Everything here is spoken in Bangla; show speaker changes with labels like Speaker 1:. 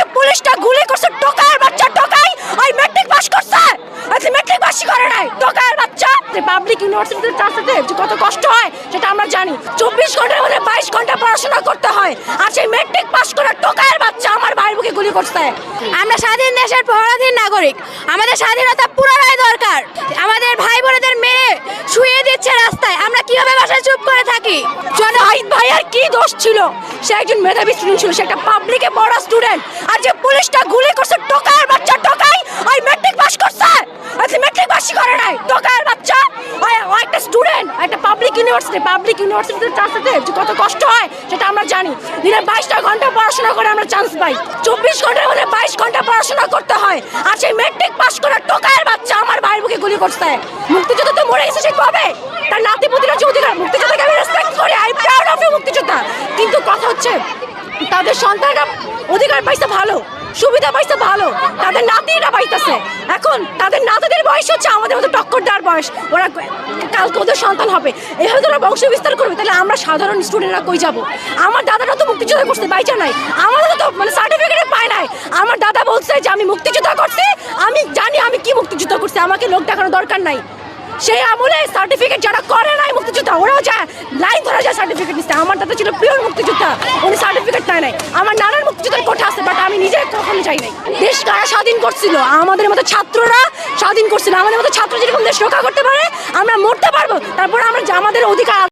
Speaker 1: যে পুলিশটা গুলি করছে টোকার বাচ্চা, টোকাই? ওই ম্যাট্রিক পাস করছে? আজকে ম্যাট্রিক পাসই করে নাই টোকার বাচ্চা। পাবলিক ইউনিভার্সিটিতে ট্রান্সফারে যে কত কষ্ট হয়, সেটা আমরা জানি। চব্বিশ ঘণ্টার মধ্যে বাইশ ঘণ্টা পড়াশোনা করতে হয়, আর সেই ম্যাট্রিক পাস করা টোকার বাচ্চা আমার ভাইয়ের বুকে গুলি করছে।
Speaker 2: আমরা স্বাধীন দেশের পরাধীন নাগরিক, আমাদের স্বাধীনতা পুনরায় দরকার। আমাদের ভাই বোনেদের মেরে শুয়ে দিচ্ছে রাস্তায়। আমরা কীভাবে বাসায় চুপ করে থাকি
Speaker 1: জনাহিদ ভাইয়ের কি দোষ ছিল? সে একজন মেধাবী স্টুডেন্ট ছিল, সে একটা পাবলিকে পড়া স্টুডেন্ট আর যে পুলিশটা গুলি করছে টোকার বাচ্চা, টোকাই! ওই ম্যাট্রিক পাস করছে! আজকে ম্যাট্রিক পাসই করে নাই টোকার বাচ্চা। ও একটা স্টুডেন্ট একটা পাবলিক ইউনিভার্সিটি পাবলিক ইউনিভার্সিটিতে ট্রান্সফারে যে কত কষ্ট হয়, সেটা আমরা জানি। দিনে বাইশটা ঘণ্টা পড়াশোনা করে আমরা চান্স পাই। চব্বিশ ঘণ্টার মধ্যে বাইশ ঘণ্টা পড়াশোনা করতে হয়। আর সেই ম্যাট্রিক পাস করা টোকার বাচ্চা আমার ভাইয়ের বুকে গুলি করছে। মুক্তিযুদ্ধ তো মরে গেছে, সে কবে? মুক্তিযোদ্ধা। কিন্তু কথা হচ্ছে, তাদের সন্তানরা অধিকার পাইছে ভালো, সুবিধা পাইছে ভালো, তাদের নাতিরা পাইতেছে। এখন তাদের নাতিদের বয়স হচ্ছে আমাদের মতো টক্কর দেওয়ার বয়স। ওরা কালকে ওদের সন্তান হবে। এভাবে ওরা বংশ বিস্তার করবে, তাহলে আমরা সাধারণ স্টুডেন্টরা কই যাব? আমার দাদারা তো মুক্তিযোদ্ধা করতে বাইচা নাই। আমাদের তো মানে সার্টিফিকেট পায় নাই। আমার দাদা বলছে যে, আমি মুক্তিযোদ্ধা করছি, আমি জানি আমি কি মুক্তিযুদ্ধ করছি, আমাকে লোক দেখানোর দরকার নাই। সেই আমলে সার্টিফিকেট যারা করে নাই মুক্তিযোদ্ধা, ওরাও সার্টিফিকেট নিচ্ছে আমার দাদা ছিল প্রিয় মুক্তিযোদ্ধা। উনি সার্টিফিকেট নেয় নাই। আমার নানার মুক্তিযোদ্ধার কোঠা আছে বাট আমি নিজে কখনো চাই নাই। দেশ কারা স্বাধীন করছিল? আমাদের মতো ছাত্ররা স্বাধীন করছিল। আমাদের মতো ছাত্র যেরকম দেশ রক্ষা করতে পারে, আমরা মরতে পারব। তারপর আমরা আমাদের অধিকার